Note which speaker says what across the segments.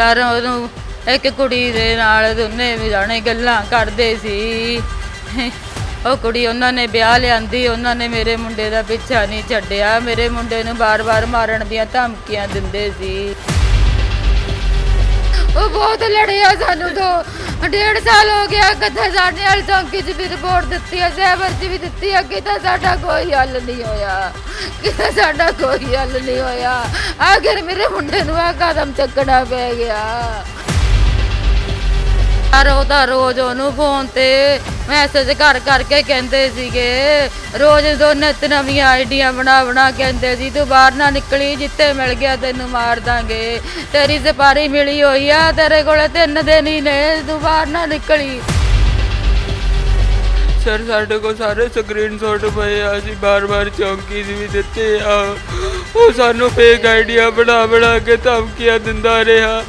Speaker 1: Sir ਉਹਨੂੰ ਇੱਕ ਕੁੜੀ ਦੇ ਨਾਲ ਦੋਨੇ ਵੀ ਜਾਣੇ ਗੱਲਾਂ ਕਰਦੇ ਸੀ। ਉਹ ਕੁੜੀ ਉਹਨਾਂ ਨੇ ਵਿਆਹ ਲਿਆਂਦੀ, ਉਹਨਾਂ ਨੇ ਮੇਰੇ ਮੁੰਡੇ ਦਾ ਪਿੱਛਾ ਨਹੀਂ ਛੱਡਿਆ। ਮੇਰੇ ਮੁੰਡੇ ਨੂੰ ਬਾਰ-ਬਾਰ ਮਾਰਨ ਦੀਆਂ ਧਮਕੀਆਂ ਦਿੰਦੇ ਸੀ। ਉਹ ਬਹੁਤ ਲੜਿਆ ਸਾਨੂੰ ਤੋਂ। ਡੇਢ ਸਾਲ ਹੋ ਗਿਆ ਕਿੱਥੇ ਸਾਡੇ ਵਾਲੀ ਚੌਂਕੀ 'ਚ ਵੀ ਰਿਪੋਰਟ ਦਿੱਤੀ ਹੈ ਸਹਿਬਰ 'ਚ ਵੀ ਦਿੱਤੀ ਹੈ ਕਿਤੇ ਸਾਡਾ ਕੋਈ ਹੱਲ ਨਹੀਂ ਹੋਇਆ। ਕਿਤੇ ਸਾਡਾ ਕੋਈ ਹੱਲ ਨਹੀਂ ਹੋਇਆ। ਆਖਿਰ ਮੇਰੇ ਮੁੰਡੇ ਨੂੰ ਆ ਕਦਮ ਚੱਕਣਾ ਪੈ ਗਿਆ। ਯਾਰ ਉਹਦਾ ਰੋਜ਼ ਉਹਨੂੰ ਫੋਨ ਤੇ ਮੈਸੇਜ ਕਰ ਕਰਕੇ ਕਹਿੰਦੇ ਸੀਗੇ। ਰੋਜ਼ ਦੋ ਨਿਤ ਨਵੀਆਂ ਆਈਡੀਆਂ ਬਣਾ ਬਣਾ ਕਹਿੰਦੇ ਸੀ, ਤੂੰ ਬਾਹਰ ਨਾ ਨਿਕਲੀ, ਜਿੱਥੇ ਮਿਲ ਗਿਆ ਤੈਨੂੰ ਮਾਰ ਦਾਂਗੇ। ਤੇਰੀ ਸਪਾਰੀ ਮਿਲੀ ਹੋਈ ਆ, ਤੇਰੇ ਕੋਲ ਤਿੰਨ ਦਿਨ ਹੀ ਨੇ, ਤੂੰ ਬਾਹਰ ਨਾ ਨਿਕਲੀ।
Speaker 2: ਸਰ ਸਾਡੇ ਕੋਲ ਸਾਰੇ ਸਕਰੀਨਸ਼ਾਟ ਪਏ ਆ, ਅਸੀਂ ਬਾਰ-ਬਾਰ ਚੌਂਕੀ ਦੀ ਵੀ ਦਿੱਤੇ ਆ। ਉਹ ਸਾਨੂੰ ਫੇਕ ਆਈਡੀਆ ਬਣਾ ਬਣਾ ਕੇ ਧਮਕੀਆਂ ਦਿੰਦਾ ਰਿਹਾ।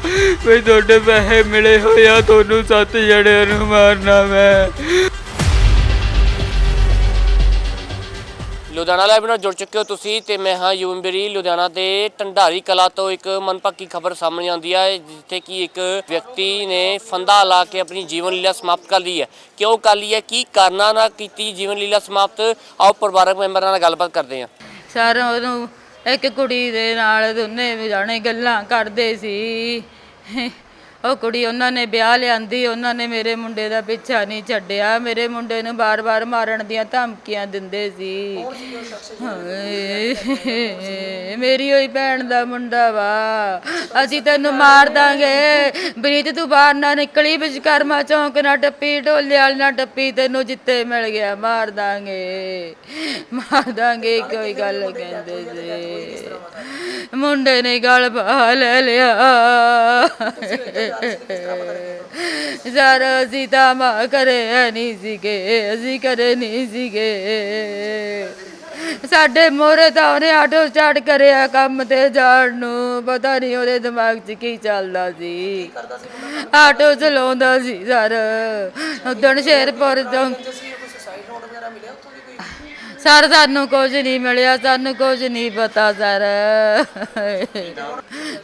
Speaker 2: ਵੀ ਤੁਹਾਡੇ ਪੈਸੇ ਮਿਲੇ ਹੋਏ ਆ, ਤੁਹਾਨੂੰ ਸੱਤ ਜਣਿਆਂ ਨੂੰ ਮਾਰਨਾ ਮੈਂ।
Speaker 3: ਲੁਧਿਆਣਾ ਲਾਈਵ ਨਾਲ ਜੁੜ ਚੁੱਕੇ ਹੋ ਤੁਸੀਂ ਤੇ ਮੈਂ ਹਾਂ ਯੂਮਬਰੀ ਲੁਧਿਆਣਾ ਦੇ ਢੰਡਾਰੀ ਕਲਾ ਤੋਂ ਇੱਕ ਮਨਪੱਕੀ ਖਬਰ ਸਾਹਮਣੇ ਆਉਂਦੀ ਹੈ ਜਿੱਥੇ ਕਿ ਇੱਕ ਵਿਅਕਤੀ ਨੇ ਫੰਦਾ ਲਾ ਕੇ ਆਪਣੀ ਜੀਵਨ ਲੀਲਾ ਸਮਾਪਤ ਕਰ ਲਈ ਹੈ। ਕਿਉਂ ਕਰ ਲਈ ਹੈ? ਕੀ ਕਾਰਨਾਂ ਨਾਲ ਕੀਤੀ ਜੀਵਨ ਲੀਲਾ ਸਮਾਪਤ? ਆਓ ਪਰਿਵਾਰਕ ਮੈਂਬਰਾਂ ਨਾਲ ਗੱਲਬਾਤ ਕਰਦੇ ਹਾਂ।
Speaker 1: ਸਰ ਉਹਨੂੰ ਇੱਕ ਕੁੜੀ ਦੇ ਨਾਲ ਦੋਨੇ ਜਾਣੇ ਗੱਲਾਂ ਕਰਦੇ ਸੀ। ਉਹ ਕੁੜੀ ਉਹਨਾਂ ਨੇ ਵਿਆਹ ਲਿਆਂਦੀ ਉਹਨਾਂ ਨੇ ਮੇਰੇ ਮੁੰਡੇ ਦਾ ਪਿੱਛਾ ਨਹੀਂ ਛੱਡਿਆ। ਮੇਰੇ ਮੁੰਡੇ ਨੂੰ ਬਾਰ-ਬਾਰ ਮਾਰਨ ਦੀਆਂ ਧਮਕੀਆਂ ਦਿੰਦੇ ਸੀ। ਹਾਏ, ਮੇਰੀ ਹੋਈ ਭੈਣ ਦਾ ਮੁੰਡਾ ਵਾ। ਅਸੀਂ ਤੈਨੂੰ ਮਾਰ ਦਾਂਗੇ। ਬਰੀਤ ਤੂੰ ਬਾਹਰ ਨਾ ਨਿਕਲੀ। ਵਿਸ਼ਕਰਮਾ ਚੌਂਕ ਨਾ ਟੱਪੀ ਢੋਲੇ ਵਾਲੀ ਨਾ ਟੱਪੀ। ਤੈਨੂੰ ਜਿੱਤੇ ਮਿਲ ਗਿਆ ਮਾਰ ਦਾਂਗੇ। ਮਾਰ ਦਾਂਗੇ ਕੋਈ ਗੱਲ ਕਹਿੰਦੇ ਸੀ ਮੁੰਡੇ ਨੇ ਗਲ ਪਾ ਲੈ ਲਿਆ। ਅਸੀਂ ਤਾਂ ਮਾ ਕਰੇ ਨਹੀਂ ਸੀਗੇ ਅਸੀਂ ਕਰੇ ਨਹੀਂ ਸੀਗੇ। ਸਾਡੇ ਮੋਰੇ ਤਾਂ ਉਹਨੇ ਆਟੋ ਸਟਾਰਟ ਕਰਿਆ ਕੰਮ ਤੇ ਜਾਣ ਨੂੰ ਪਤਾ ਨਹੀਂ ਉਹਦੇ ਦਿਮਾਗ 'ਚ ਕੀ ਚੱਲਦਾ ਸੀ। ਆਟੋ ਚਲਾਉਂਦਾ ਸੀ ਸਰ ਉਦਣ ਸ਼ੇਰਪੁਰ ਤੋਂ ਸਰ, ਸਾਨੂੰ ਕੁਝ ਨਹੀਂ ਮਿਲਿਆ, ਸਾਨੂੰ ਕੁਝ ਨਹੀਂ ਪਤਾ, ਸਰ।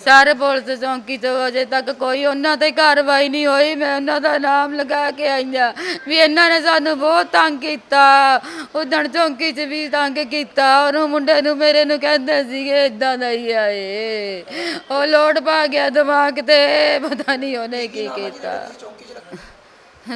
Speaker 1: ਸਰ, ਪੁਲਿਸ ਚੌਂਕੀ ਤੋਂ ਅਜੇ ਤੱਕ ਕੋਈ ਉਹਨਾਂ ਤੇ ਕਾਰਵਾਈ ਨਹੀਂ ਹੋਈ। ਮੈਂ ਉਹਨਾਂ ਦਾ ਨਾਮ ਲਗਾ ਕੇ ਆਈ ਹਾਂ ਵੀ ਇਹਨਾਂ ਨੇ ਸਾਨੂੰ ਬਹੁਤ ਤੰਗ ਕੀਤਾ। ਉਦਣ ਚੌਂਕੀ 'ਚ ਵੀ ਤੰਗ ਕੀਤਾ। ਉਹਨੂੰ ਮੁੰਡੇ ਨੂੰ ਮੇਰੇ ਨੂੰ ਕਹਿੰਦੇ ਸੀਗੇ ਇਦਾਂ ਦਾ ਹੀ ਆਏ ਉਹ ਲੋਡ ਪਾ ਗਿਆ ਦਿਮਾਗ ਤੇ। ਪਤਾ ਨਹੀਂ ਉਹਨੇ ਕੀ ਕੀਤਾ।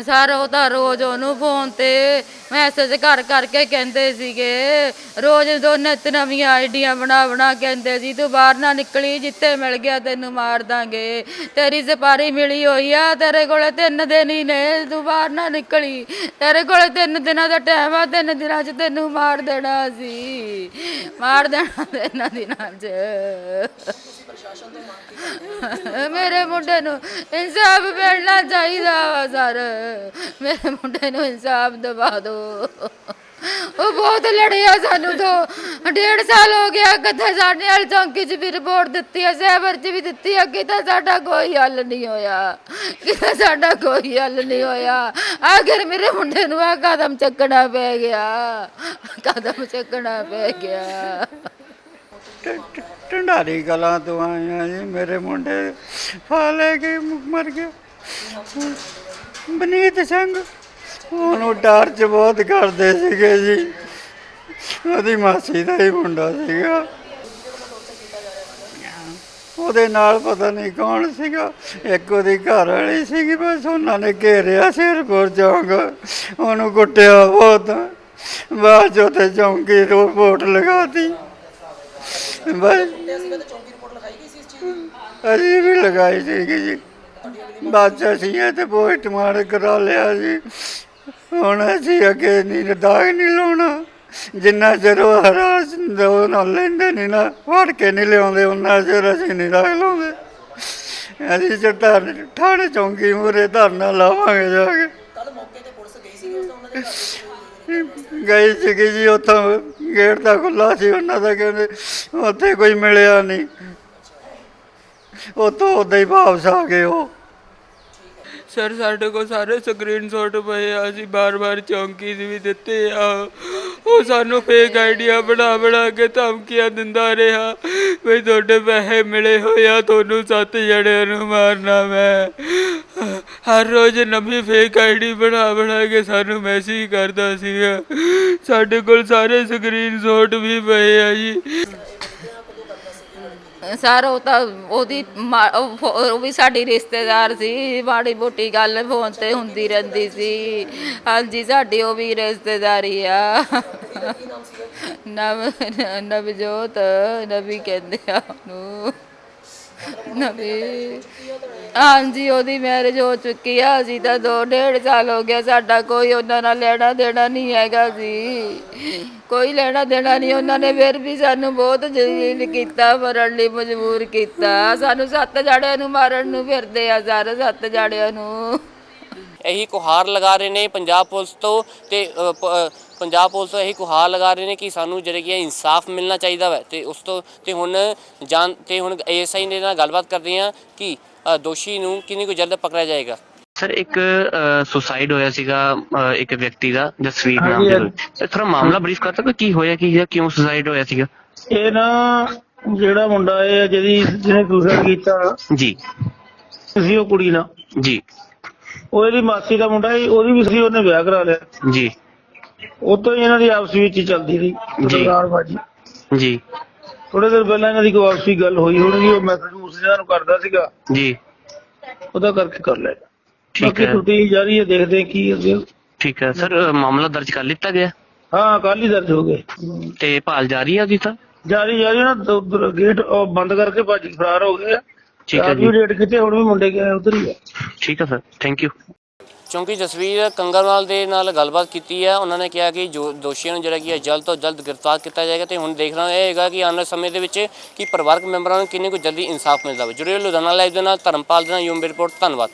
Speaker 1: ਸਰ ਉਹ ਤਾਂ ਰੋਜ਼ ਉਹਨੂੰ ਫੋਨ ਤੇ ਮੈਸੇਜ ਕਰ ਕਰਕੇ ਕਹਿੰਦੇ ਸੀਗੇ। ਰੋਜ਼ ਦੋ ਨਿਤ ਨਵੀਆਂ ਆਈਡੀਆਂ ਬਣਾ ਬਣਾ ਕਹਿੰਦੇ ਸੀ ਤੂੰ ਬਾਹਰ ਨਾ ਨਿਕਲੀ ਜਿੱਥੇ ਮਿਲ ਗਿਆ ਤੈਨੂੰ ਮਾਰ ਦਾਂਗੇ। ਤੇਰੀ ਸਪਾਰੀ ਮਿਲੀ ਹੋਈ ਆ ਤੇਰੇ ਕੋਲੇ ਤਿੰਨ ਦਿਨ ਹੀ ਨੇ ਤੂੰ ਬਾਹਰ ਨਾ ਨਿਕਲੀ। ਤੇਰੇ ਕੋਲੇ ਤਿੰਨ ਦਿਨਾਂ ਦਾ ਟਾਈਮ ਆ ਤਿੰਨ ਦਿਨਾਂ 'ਚ ਤੈਨੂੰ ਮਾਰ ਦੇਣਾ ਸੀ। ਮਾਰ ਦੇਣਾ ਤਿੰਨ ਦਿਨਾਂ 'ਚ। ਮੇਰੇ ਮੁੰਡੇ ਨੂੰ ਇਨਸਾਫ ਮਿਲਣਾ ਚਾਹੀਦਾ ਸਰ ਮੇਰੇ ਮੁੰਡੇ ਨੂੰ ਇਨਸਾਫ ਦਿਵਾ ਦਿਓ ਉਹ ਬਹੁਤ ਲੜਿਆ ਸਾਨੂੰ ਤੋਂ। ਡੇਢ ਸਾਲ ਹੋ ਗਿਆ ਕਿੱਥੇ ਸਾਡੇ ਵਾਲੀ ਚੌਂਕੀ 'ਚ ਵੀ ਰਿਪੋਰਟ ਦਿੱਤੀ ਹੈ ਸਹਿਬਰ 'ਚ ਵੀ ਦਿੱਤੀ ਹੈ ਕਿਤੇ ਸਾਡਾ ਕੋਈ ਹੱਲ ਨਹੀਂ ਹੋਇਆ। ਕਿਤੇ ਸਾਡਾ ਕੋਈ ਹੱਲ ਨਹੀਂ ਹੋਇਆ। ਆਖਿਰ ਮੇਰੇ ਮੁੰਡੇ ਨੂੰ ਆ ਕਦਮ ਚੱਕਣਾ ਪੈ ਗਿਆ। ਕਦਮ ਚੱਕਣਾ ਪੈ ਗਿਆ।
Speaker 4: ਟ- ਢੰਡਾਰੀ ਕਲਾਂ ਤੋਂ ਆਏ ਜੀ, ਮੇਰੇ ਮੁੰਡੇ। ਫਾ ਕੇ ਮਰ ਗਿਆ। ਬਨੀਤ ਸਿੰਘ। ਉਹਨੂੰ ਟਾਰਚ ਬਹੁਤ ਕਰਦੇ ਸੀਗੇ ਜੀ। ਉਹਦੀ ਮਾਸੀ ਦਾ ਹੀ ਮੁੰਡਾ ਸੀਗਾ। ਉਹਦੇ ਨਾਲ ਪਤਾ ਨਹੀਂ ਕੌਣ ਸੀਗਾ। ਇੱਕ ਉਹਦੀ ਘਰ ਵਾਲੀ ਸੀਗੀ ਬਸ ਉਹਨਾਂ ਨੇ ਘੇਰਿਆ ਸਿਰਪੁਰ ਚੌਂਕ। ਉਹਨੂੰ ਕੁੱਟਿਆ ਬਹੁਤ। ਬਾਅਦ 'ਚ ਉੱਥੇ ਚੌਂਕੀ ਰਿਪੋਰਟ ਲਗਾਤੀ। ਬਸ। ਅਸੀਂ ਵੀ ਲਗਾਈ ਸੀਗੀ ਜੀ। ਬਾਅਦ ਅਸੀਂ ਇਹ ਤੇ ਪੋਸਟ ਕਰਾ ਲਿਆ ਜੀ। ਹੁਣ ਅਸੀਂ ਅੱਗੇ ਨਹੀਂ ਦਾਗ ਨਹੀਂ ਲਾਉਣਾ। ਜਿੰਨਾ ਚਿਰ ਉਹ ਹਰਾਸ ਦੋ ਨਾਲ ਲੈਂਦੇ ਨਹੀਂ ਨਾ। ਫੜ ਕੇ ਨਹੀਂ ਲਿਆਉਂਦੇ ਉਹਨਾਂ ਚਿਰ ਅਸੀਂ ਨਹੀਂ ਦਾਗ ਲਾਉਂਦੇ। ਅਸੀਂ ਚਟਾ ਠਾਣੇ ਚੌਂਕੀ ਮੂਰੇ ਧਰਨਾ ਲਾਵਾਂਗੇ ਜਾ ਕੇ। ਗਈ ਸੀਗੀ ਜੀ, ਉੱਥੋਂ ਗੇਟ ਦਾ ਖੁੱਲਾ ਸੀ, ਉਹਨਾਂ ਦਾ ਕਹਿੰਦੇ ਉੱਥੇ ਕੋਈ ਮਿਲਿਆ ਨਹੀਂ ਉੱਥੋਂ ਉਦਾਂ ਹੀ ਵਾਪਸ ਆ ਗਏ ਉਹ।
Speaker 2: ਸਰ ਸਾਡੇ ਕੋਲ ਸਾਰੇ ਸਕਰੀਨਸ਼ਾਟ ਪਏ ਆ, ਅਸੀਂ ਬਾਰ-ਬਾਰ ਚੌਂਕੀ ਵੀ ਦਿੱਤੇ ਆ। ਉਹ ਸਾਨੂੰ ਫੇਕ ਆਈਡੀਆ ਬਣਾ ਬਣਾ ਕੇ ਧਮਕੀਆਂ ਦਿੰਦਾ ਰਿਹਾ। ਵੀ ਤੁਹਾਡੇ ਪੈਸੇ ਮਿਲੇ ਹੋਏ ਆ, ਤੁਹਾਨੂੰ ਸੱਤ ਜਣਿਆਂ ਨੂੰ ਮਾਰਨਾ ਮੈਂ। ਹਰ ਰੋਜ਼ ਨਵੀਂ ਫੇਕ ਆਈਡੀ ਬਣਾ ਬਣਾ ਕੇ ਸਾਨੂੰ ਮੈਸੇਜ ਕਰਦਾ ਸੀਗਾ ਸਾਡੇ ਕੋਲ ਸਾਰੇ ਸਕਰੀਨਸ਼ਾਟ ਵੀ ਪਏ ਆ ਜੀ।
Speaker 1: ਸਰ ਉਹ ਤਾਂ ਉਹਦੀ ਮਾ- ਉਹ ਫੋ- ਉਹ ਵੀ ਸਾਡੀ ਰਿਸ਼ਤੇਦਾਰ ਸੀ ਮਾੜੀ ਮੋਟੀ ਗੱਲ ਫੋਨ ਤੇ ਹੁੰਦੀ ਰਹਿੰਦੀ ਸੀ। ਹਾਂਜੀ ਸਾਡੀ ਉਹ ਵੀ ਰਿਸ਼ਤੇਦਾਰੀ ਆ। ਨਵ ਨਵਜੋਤ ਨਵੀ ਕਹਿੰਦੇ ਆ ਉਹਨੂੰ। ਨਵੀ। ਹਾਂਜੀ ਉਹਦੀ ਮੈਰਿਜ ਹੋ ਚੁੱਕੀ ਆ ਅਸੀਂ ਤਾਂ ਦੋ ਡੇਢ ਸਾਲ ਹੋ ਗਿਆ ਸਾਡਾ। ਕੋਈ ਉਹਨਾਂ ਨਾਲ ਲੈਣਾ ਦੇਣਾ ਨਹੀਂ ਹੈਗਾ ਸੀ ਕੋਈ ਲੈਣਾ ਦੇਣਾ ਨਹੀਂ ਉਹਨਾਂ ਨੇ ਫਿਰ ਵੀ ਸਾਨੂੰ ਬਹੁਤ ਜਲੀਲ ਕੀਤਾ ਮਰਨ ਲਈ ਮਜਬੂਰ ਕੀਤਾ। ਸਾਨੂੰ ਸੱਤ ਜਾੜਿਆਂ ਨੂੰ ਮਾਰਨ ਨੂੰ ਫਿਰਦੇ ਆ ਸਾਰੇ ਸੱਤ ਜਾੜਿਆਂ ਨੂੰ।
Speaker 3: ਇਹੀ ਗੁਹਾਰ ਲਗਾ ਰਹੇ ਨੇ ਪੰਜਾਬ ਪੁਲਿਸ ਤੋਂ ਤੇ ਅ, ਪ- ਅ, ਪੰਜਾਬ ਪੁਲਿਸ ਤੋਂ ਇਹੀ ਗੁਹਾਰ ਲਗਾ ਰਹੇ ਨੇ ਕਿ ਸਾਨੂੰ ਜਿਹੜੇ ਕੀ ਹੈ ਇਨਸਾਫ ਮਿਲਣਾ ਚਾਹੀਦਾ ਵੈ ਤੇ ਉਸ ਤੋਂ ਤੇ ਹੁਣ ਜਾਨ ਤੇ ਹੁਣ ਏਐਸਆਈ ਦੇ ਨਾਲ ਗੱਲਬਾਤ ਕਰਦੇ ਹਾਂ ਕਿ ਦੋਸ਼ੀ ਨੂੰ ਕਿੰਨੀ ਕੁ ਜਲਦ ਪਕੜਿਆ ਜਾਏਗਾ।
Speaker 5: ਸਰ ਇੱਕ ਸੁਸਾਈਡ ਹੋਇਆ ਸੀਗਾ ਇੱਕ ਵਿਅਕਤੀ ਦਾ ਜਸਵੀਰ ਨਾਮ ਦੇ ਸਰ ਥੋੜਾ ਮਾਮਲਾ ਬਰੀਫ ਕਰ ਸਕੋ ਕੀ ਹੋਇਆ ਕੀ ਜਾਂ ਕਿਉਂ ਸੁਸਾਈਡ ਹੋਇਆ ਸੀਗਾ?
Speaker 6: ਇਹ ਨਾ ਜਿਹੜਾ ਮੁੰਡਾ ਇਹ ਜਿਹਦੀ ਜਿਹਨੇ ਸੁਸਾਈਡ ਕੀਤਾ।
Speaker 5: ਜੀ।
Speaker 6: ਸੀ ਉਹ ਕੁੜੀ ਨਾਲ।
Speaker 5: ਜੀ।
Speaker 6: ਉਹ ਇਹਦੀ ਮਾਸੀ ਦਾ ਮੁੰਡਾ ਸੀ ਉਹਦੀ ਵੀ ਸੀ ਉਹਨੇ ਵਿਆਹ ਕਰਾ ਲਿਆ।
Speaker 5: ਜੀ।
Speaker 6: ਉਹ ਤੋਂ ਹੀ ਇਹਨਾਂ ਦੀ ਆਪਸ ਵਿੱਚ ਹੀ ਚੱਲਦੀ ਰਹੀ
Speaker 5: ਜੀ।
Speaker 6: ਬਾਜੀ
Speaker 5: ਜੀ।
Speaker 6: ਥੋੜੇ ਦਿਨ ਪਹਿਲਾਂ ਇਹਨਾਂ ਦੀ ਕੋਈ ਆਪਸੀ ਗੱਲ ਹੋਈ ਹੋਣੀ ਉਹ ਮੈਸੇਜ ਮੂਸਿਆਂ ਨੂੰ ਕਰਦਾ ਸੀਗਾ।
Speaker 5: ਜੀ।
Speaker 6: ਉਹਦਾ ਕਰਕੇ ਕਰ ਲਿਆ।
Speaker 5: ਠੀਕ ਹੈ।
Speaker 6: ਟੁੱਟੀ ਜਾਰੀ ਹੈ ਦੇਖਦੇ ਕੀ ਅੱਗੇ।
Speaker 5: ਠੀਕ ਹੈ। ਸਰ ਮਾਮਲਾ ਦਰਜ ਕਰ ਲਿੱਤਾ ਗਿਆ?
Speaker 6: ਹਾਂ ਕੱਲ ਹੀ ਦਰਜ ਹੋ ਗਏ
Speaker 5: ਤੇ ਭਾਲ ਜਾਰੀ ਹੈ ਜੀ ਤਾਂ?
Speaker 6: ਜਾਰੀ ਜਾਰੀ ਨਾ ਗੇਟ ਬੰਦ ਕਰਕੇ ਭੱਜ ਫਰਾਰ ਹੋ ਗਏ
Speaker 5: ਠੀਕ ਹੈ ਜੀ।
Speaker 6: ਰੇਡ ਕੀਤੇ ਹੁਣ ਵੀ ਮੁੰਡੇ ਗਏ ਉਧਰ ਹੀ ਆ।
Speaker 5: ਠੀਕ ਹੈ ਸਰ ਥੈਂਕ ਯੂ
Speaker 3: ਕਿਉਂਕਿ ਜਸਵੀਰ ਕੰਗਰਵਾਲ ਦੇ ਨਾਲ ਗੱਲਬਾਤ ਕੀਤੀ ਹੈ। ਉਹਨਾਂ ਨੇ ਕਿਹਾ ਕਿ ਜੋ ਦੋਸ਼ੀਆਂ ਨੂੰ ਜਿਹੜਾ ਕੀ ਹੈ ਜਲਦ ਤੋਂ ਜਲਦ ਗ੍ਰਿਫਤਾਰ ਕੀਤਾ ਜਾਏਗਾ ਤੇ ਹੁਣ ਦੇਖਣਾ ਇਹ ਹੈਗਾ ਕਿ ਆਉਣ ਵਾਲੇ ਸਮੇਂ ਦੇ ਵਿੱਚ ਕਿ ਪਰਿਵਾਰਕ ਮੈਂਬਰਾਂ ਨੂੰ ਕਿੰਨੇ ਕੁ ਜਲਦੀ ਇਨਸਾਫ ਮਿਲਦਾ ਹੈ ਜੁੜੇ ਲੁਧਿਆਣਾ ਲਾਈਵ ਦੇ ਨਾਲ, ਧਰਮਪਾਲ ਦੇ ਨਾਲ ਯੂਮ ਰਿਪੋਰਟ, ਧੰਨਵਾਦ।